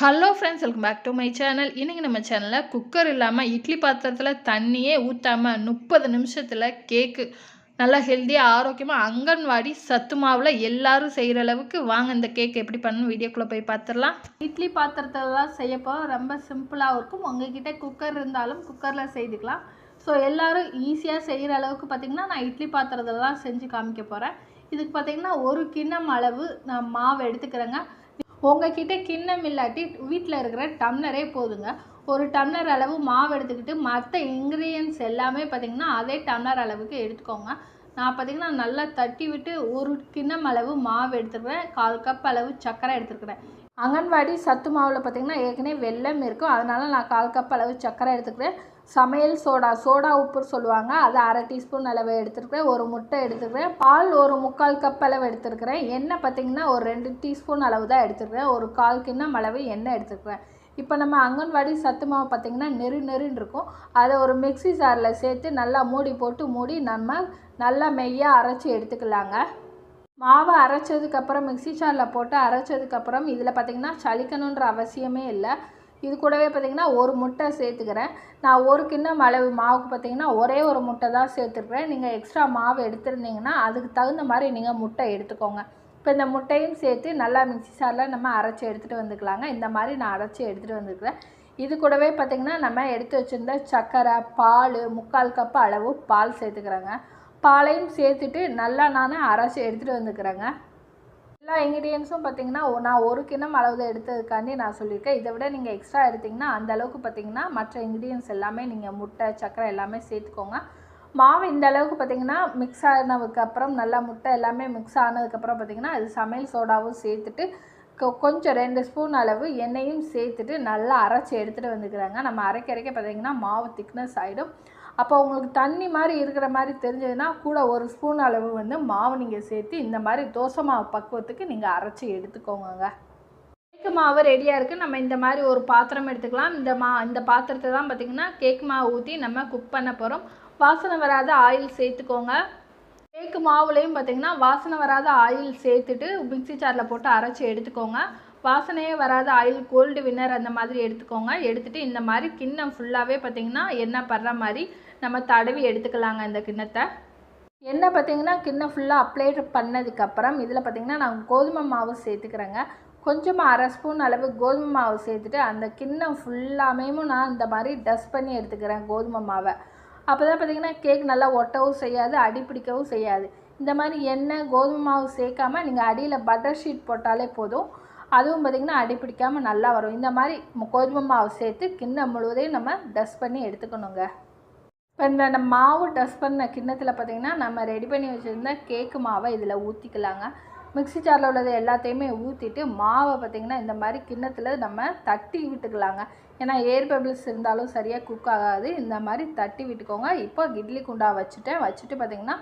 Hello friends welcome back to my channel இன்றைக்கி நம்ம சேனலில் குக்கர் இல்லாமல் இட்லி பாத்திரத்தில் தண்ணியே ஊற்றாமல் முப்பது நிமிஷத்தில் கேக்கு நல்லா ஹெல்த்தியாக ஆரோக்கியமாக அங்கன்வாடி சத்து மாவில் எல்லாரும் செய்கிற அளவுக்கு வாங்க இந்த கேக் எப்படி பண்ணணும் வீடியோக்குள்ளே போய் பார்த்துடலாம் இட்லி பாத்திரத்திலலாம் செய்யப்போ ரொம்ப சிம்பிளாகவும் இருக்கும். உங்ககிட்ட குக்கர் இருந்தாலும் குக்கரில் செய்துக்கலாம். ஸோ எல்லாரும் ஈஸியாக செய்கிற அளவுக்கு பார்த்திங்கன்னா நான் இட்லி பாத்திரத்திலலாம் செஞ்சு காமிக்க போகிறேன் இதுக்கு பார்த்திங்கன்னா ஒரு கிண்ணம் அளவு நான் மாவு எடுத்துக்கிறேங்க. உங்ககிட்ட கிண்ணம் இல்லாட்டி வீட்டில் இருக்கிற டம்ளரே போதுங்க. ஒரு டம்ளர் அளவு மாவு எடுத்துக்கிட்டு மற்ற இன்க்ரீடியன்ஸ் எல்லாமே பார்த்திங்கன்னா அதே டம்ளர் அளவுக்கு எடுத்துக்கோங்க. நான் பார்த்திங்கன்னா நல்லா தட்டி விட்டு ஒரு கிண்ணம் அளவு மாவு எடுத்துருவேன். கால் கப் அளவு சர்க்கரை எடுத்துருக்குறேன். அங்கன்வாடி சத்து மாவில் பார்த்திங்கன்னா ஏற்கனவே வெள்ளம் இருக்கும் அதனால் நான் கால் கப் அளவு சர்க்கரை எடுத்துக்கிறேன் சமையல் சோடா சோடா உப்பு சொல்லுவாங்க. அது அரை டீஸ்பூன் அளவு எடுத்துருக்கிறேன். ஒரு முட்டை எடுத்துக்கிறேன் பால் ஒரு முக்கால் கப் அளவு எடுத்துருக்கிறேன். எண்ணெய் பார்த்திங்கன்னா ஒரு ரெண்டு டீஸ்பூன் அளவு தான் எடுத்துருக்கிறேன். ஒரு கால் கிண்ணம் அளவு எண்ணெய் எடுத்துருக்கிறேன் இப்போ நம்ம அங்கன்வாடி சத்து மாவு பார்த்திங்கன்னா நெரு நெருன்னு இருக்கும். அதை ஒரு மிக்சி ஜாரில் சேர்த்து நல்லா மூடி போட்டு மூடி நம்ம நல்லா மெய்யாக அரைச்சி எடுத்துக்கலாங்க. மாவை அரைச்சதுக்கப்புறம் மிக்சி ஜாரில் போட்டு அரைச்சதுக்கப்புறம் இதில் பார்த்திங்கன்னா சலிக்கணுன்ற அவசியமே இல்லை. இது கூடவே பார்த்திங்கன்னா ஒரு முட்டை சேர்த்துக்கிறேன். நான் ஒரு கிண்ணம் அளவு மாவுக்கு பார்த்திங்கன்னா ஒரே ஒரு முட்டை தான் சேர்த்துருக்குறேன் நீங்கள் எக்ஸ்ட்ரா மாவு எடுத்துருந்தீங்கன்னா அதுக்கு தகுந்த மாதிரி நீங்கள் முட்டை எடுத்துக்கோங்க. இப்போ இந்த முட்டையும் சேர்த்து நல்லா மிக்சி சாரில் நம்ம அரைச்சி எடுத்துகிட்டு வந்துக்கலாங்க. இந்த மாதிரி நான் அரைச்சி எடுத்துகிட்டு வந்துருக்கிறேன். இது கூடவே பார்த்திங்கன்னா நம்ம எடுத்து வச்சுருந்த சர்க்கரை பால் முக்கால் கப் அளவு பால் சேர்த்துக்கிறேங்க. பாலையும் சேர்த்துட்டு நல்லா நான் அரைச்சி எடுத்துகிட்டு வந்துக்கிறேங்க. எல்லா இன்க்ரீடியன்ஸும் பார்த்திங்கன்னா நான் ஒரு கிண்ணம் அளவு எடுத்ததுக்காண்டி நான் சொல்லியிருக்கேன். இதை விட நீங்கள் எக்ஸ்ட்ரா எடுத்திங்கன்னா அந்த அளவுக்கு பார்த்திங்கன்னா மற்ற இன்க்ரீடியன்ஸ் எல்லாமே நீங்கள் முட்டை சர்க்கரை எல்லாமே சேர்த்துக்கோங்க. மாவு இந்த அளவுக்கு பார்த்திங்கன்னா மிக்ஸ் ஆனதுக்கு அப்புறம் நல்லா முட்டை எல்லாமே மிக்ஸ் ஆனதுக்கப்புறம் பார்த்திங்கன்னா அது சமையல் சோடாவும் சேர்த்துட்டு கொஞ்சம் ரெண்டு ஸ்பூன் அளவு எண்ணெயும் சேர்த்துட்டு நல்லா அரைச்சி எடுத்துகிட்டு வந்துக்கிறாங்க. நம்ம அரைக்க அரைக்க பார்த்திங்கன்னா மாவு திக்னஸ் ஆகிடும் அப்போ உங்களுக்கு தண்ணி மாதிரி இருக்கிற மாதிரி தெரிஞ்சதுன்னா கூட ஒரு ஸ்பூன் அளவு வந்து மாவு நீங்கள் சேர்த்து இந்த மாதிரி தோசை மாவு பக்குவத்துக்கு நீங்கள் அரைச்சி எடுத்துக்கோங்க கேக்கு மாவு ரெடியாக இருக்குது நம்ம இந்த மாதிரி ஒரு பாத்திரம் எடுத்துக்கலாம். இந்த மா இந்த பாத்திரத்தை தான் பார்த்திங்கன்னா கேக் மாவு ஊற்றி நம்ம குக் பண்ண போகிறோம் வாசனை வராத ஆயில் சேர்த்துக்கோங்க. கேக்கு மாவுலேயும் பார்த்திங்கன்னா வாசனை வராத ஆயில் சேர்த்துட்டு மிக்சி சாரில் போட்டு அரைச்சி எடுத்துக்கோங்க. வாசனையே வராத ஆயில் கோல்டு வின்னர் அந்த மாதிரி எடுத்துக்கோங்க. எடுத்துகிட்டு இந்த மாதிரி கிண்ணம் ஃபுல்லாகவே பார்த்திங்கன்னா எண்ணெய் படுற மாதிரி நம்ம தடவி எடுத்துக்கலாங்க இந்த கிண்ணத்தை. எண்ணெய் பார்த்திங்கன்னா கிண்ணம் ஃபுல்லாக அப்ளை பண்ணதுக்கப்புறம் இதில் பார்த்திங்கன்னா நான் கோதுமை மாவு சேர்த்துக்கிறேங்க. கொஞ்சமாக அரை ஸ்பூன் அளவு கோதுமை மாவு சேர்த்துட்டு அந்த கிண்ணம் ஃபுல்லாமேயும் நான் இந்த மாதிரி டஸ்ட் பண்ணி எடுத்துக்கிறேன் கோதுமை மாவை. அப்போ தான் பார்த்திங்கன்னா கேக் நல்லா ஒட்டவும் செய்யாது அடி பிடிக்கவும் செய்யாது. இந்த மாதிரி எண்ணெய் கோதுமை மாவு சேர்க்காம நீங்கள் அடியில் பட்டர் ஷீட் போட்டாலே போதும். அதுவும் பார்த்திங்கன்னா அடி பிடிக்காமல் நல்லா வரும். இந்த மாதிரி கோதுமை மாவு சேர்த்து கிண்ணம் முழுவதையும் நம்ம டஸ்ட் பண்ணி எடுத்துக்கணுங்க. இப்போ இந்த மாவு டஸ்ட் பண்ண கிண்ணத்தில் பார்த்திங்கன்னா நம்ம ரெடி பண்ணி வச்சுருந்த கேக்கு மாவை இதில் ஊற்றிக்கலாங்க மிக்சி ஜாரில் உள்ளது எல்லாத்தையுமே ஊற்றிட்டு மாவை பார்த்திங்கன்னா இந்த மாதிரி கிண்ணத்தில் நம்ம தட்டி விட்டுக்கலாங்க. ஏன்னா ஏர் பபிள்ஸ் இருந்தாலும் சரியாக குக் ஆகாது. இந்த மாதிரி தட்டி விட்டுக்கோங்க. இப்போ இட்லி குண்டா வச்சுட்டேன். வச்சுட்டு பார்த்திங்கன்னா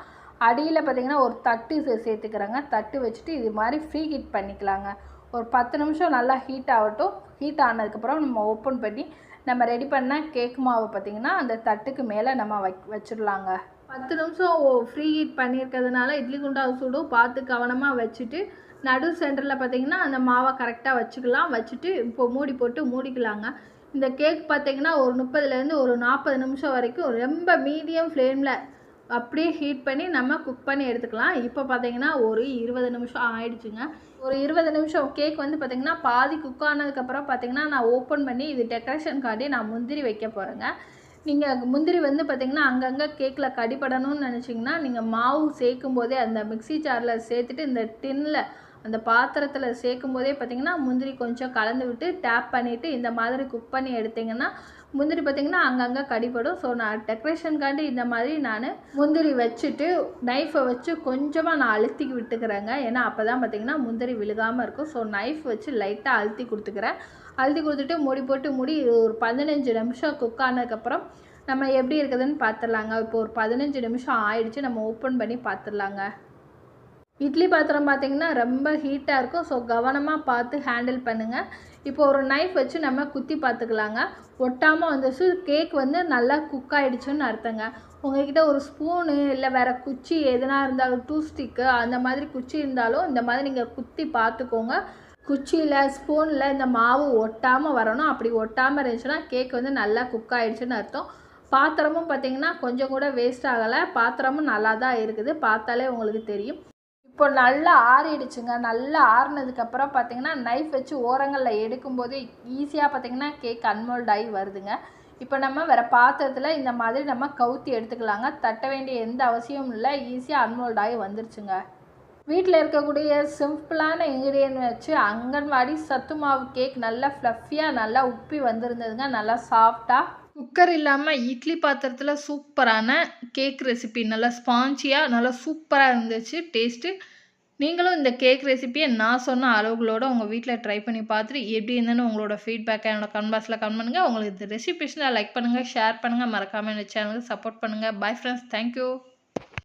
அடியில் பார்த்திங்கன்னா ஒரு தட்டு சேர்த்துக்கிறேங்க. தட்டு வச்சுட்டு இது மாதிரி ஃப்ரீ ஹீட் பண்ணிக்கலாங்க. ஒரு பத்து நிமிஷம் நல்லா ஹீட் ஆகட்டும். ஹீட் ஆனதுக்கப்புறம் நம்ம ஓப்பன் பண்ணி நம்ம ரெடி பண்ண கேக் மாவை பார்த்திங்கன்னா அந்த தட்டுக்கு மேலே நம்ம வை வச்சிடலாங்க. பத்து நிமிஷம் ஃப்ரீ ஹீட் பண்ணியிருக்கிறதுனால இட்லி குண்டா சூடும் பார்த்து கவனமாக வச்சுட்டு நடு சென்டரில் பார்த்திங்கன்னா அந்த மாவை கரெக்டாக வச்சுக்கலாம். வச்சுட்டு இப்போ மூடி போட்டு மூடிக்கலாங்க. இந்த கேக் பார்த்திங்கன்னா ஒரு முப்பதுலேருந்து ஒரு நாற்பது நிமிஷம் வரைக்கும் ரொம்ப மீடியம் ஃப்ளேமில் அப்படியே ஹீட் பண்ணி நம்ம குக் பண்ணி எடுத்துக்கலாம். இப்போ பார்த்தீங்கன்னா ஒரு இருபது நிமிஷம் ஆயிடுச்சுங்க. ஒரு இருபது நிமிஷம் கேக் வந்து பார்த்திங்கன்னா பாதி குக் ஆனதுக்கப்புறம் பார்த்திங்கன்னா நான் ஓப்பன் பண்ணி இது டெக்கரேஷனுக்காண்டி நான் முந்திரி வைக்க போகிறேங்க நீங்கள் முந்திரி வந்து பார்த்திங்கன்னா அங்கங்கே கேக்கில் கடிப்படணும்னு நினச்சிங்கன்னா நீங்கள் மாவு சேர்க்கும் போதே அந்த மிக்சி ஜாரில் சேர்த்துட்டு இந்த டின்னில் அந்த பாத்திரத்தில் சேர்க்கும் போதே பார்த்திங்கன்னா முந்திரி கொஞ்சம் கலந்து விட்டு டேப் பண்ணிவிட்டு இந்த மாதிரி குக் பண்ணி எடுத்திங்கன்னா முந்திரி பார்த்திங்கன்னா அங்கங்கே கடிப்படும் ஸோ நான் டெக்கரேஷனுக்காண்டி இந்த மாதிரி நான் முந்திரி வச்சுட்டு நைஃபை வச்சு கொஞ்சமாக நான் அழுத்தி விட்டுக்கிறேங்க. ஏன்னா அப்போ தான் பார்த்திங்கன்னா முந்திரி விழுகாமல் இருக்கும். ஸோ நைஃப் வச்சு லைட்டாக அழுத்தி கொடுத்துக்கிறேன். அழுத்தி கொடுத்துட்டு மூடி போட்டு மூடி ஒரு பதினஞ்சு நிமிஷம் குக் ஆனதுக்கப்புறம் நம்ம எப்படி இருக்குதுன்னு பார்த்துடலாங்க இப்போ ஒரு பதினஞ்சு நிமிஷம் ஆயிடுச்சு நம்ம ஓப்பன் பண்ணி பார்த்துடலாங்க இட்லி பாத்திரம் பார்த்திங்கன்னா ரொம்ப ஹீட்டாக இருக்கும். ஸோ கவனமாக பார்த்து ஹேண்டில் பண்ணுங்கள் இப்போ ஒரு நைஃப் வச்சு நம்ம குத்தி பார்த்துக்கலாங்க ஒட்டாமல் வந்துச்சு கேக் வந்து நல்லா குக் ஆகிடுச்சுன்னு அர்த்தங்க. உங்கள்கிட்ட ஒரு ஸ்பூனு இல்லை வேறு குச்சி எதுனா இருந்தாலும் டூ ஸ்டிக்கு அந்த மாதிரி குச்சி இருந்தாலும் இந்த மாதிரி நீங்கள் குத்தி பார்த்துக்கோங்க குச்சியில் ஸ்பூனில் இந்த மாவு ஒட்டாமல் வரணும். அப்படி ஒட்டாமல் இருந்துச்சுன்னா கேக் வந்து நல்லா குக் ஆகிடுச்சுன்னு அர்த்தம். பாத்திரமும் பார்த்திங்கன்னா கொஞ்சம் கூட வேஸ்ட் ஆகலை. பாத்திரமும் நல்லா தான் இருக்குது. பார்த்தாலே உங்களுக்கு தெரியும். இப்போ நல்லா ஆறிடுச்சுங்க. நல்லா ஆறினதுக்கப்புறம் பார்த்தீங்கன்னா நைஃப் வச்சு ஓரங்களில் எடுக்கும்போது ஈஸியாக பார்த்தீங்கன்னா கேக் அன்மோல்ட் ஆகி வருதுங்க. இப்போ நம்ம வேறு பாத்திரத்தில் இந்த மாதிரி நம்ம கவுத்தி எடுத்துக்கலாங்க. தட்ட வேண்டிய எந்த அவசியமும் இல்லை. ஈஸியாக அன்மோல்ட் ஆகி வந்துருச்சுங்க. வீட்டில் இருக்கக்கூடிய சிம்பிளான இன்க்ரீடியன்ட் வச்சு அங்கன்வாடி சத்து மாவு கேக் நல்லா ஃப்ளஃபியாக நல்லா உப்பி வந்திருந்ததுங்க. நல்லா சாஃப்டாக குக்கர் இல்லாமல் இட்லி பாத்திரத்தில் சூப்பரான கேக் ரெசிபி நல்லா ஸ்பாஞ்சியாக நல்லா சூப்பராக இருந்துச்சு. டேஸ்ட்டு நீங்களும் இந்த கேக் ரெசிபியை நான் சொன்ன அளவுகளோட உங்கள் வீட்டில் ட்ரை பண்ணி பார்த்துட்டு எப்படி இருந்தேன்னு உங்களோட ஃபீட்பேக்கை என்னோட கமெண்ட் பாக்ஸில் கமெண்ட் பண்ணுங்கள் உங்களுக்கு இந்த ரெசிபிஸ்னால் லைக் பண்ணுங்கள் ஷேர் பண்ணுங்கள் மறக்காமல் இந்த சேனலுக்கு சப்போர்ட் பண்ணுங்கள் பை ஃப்ரெண்ட்ஸ் தேங்க்யூ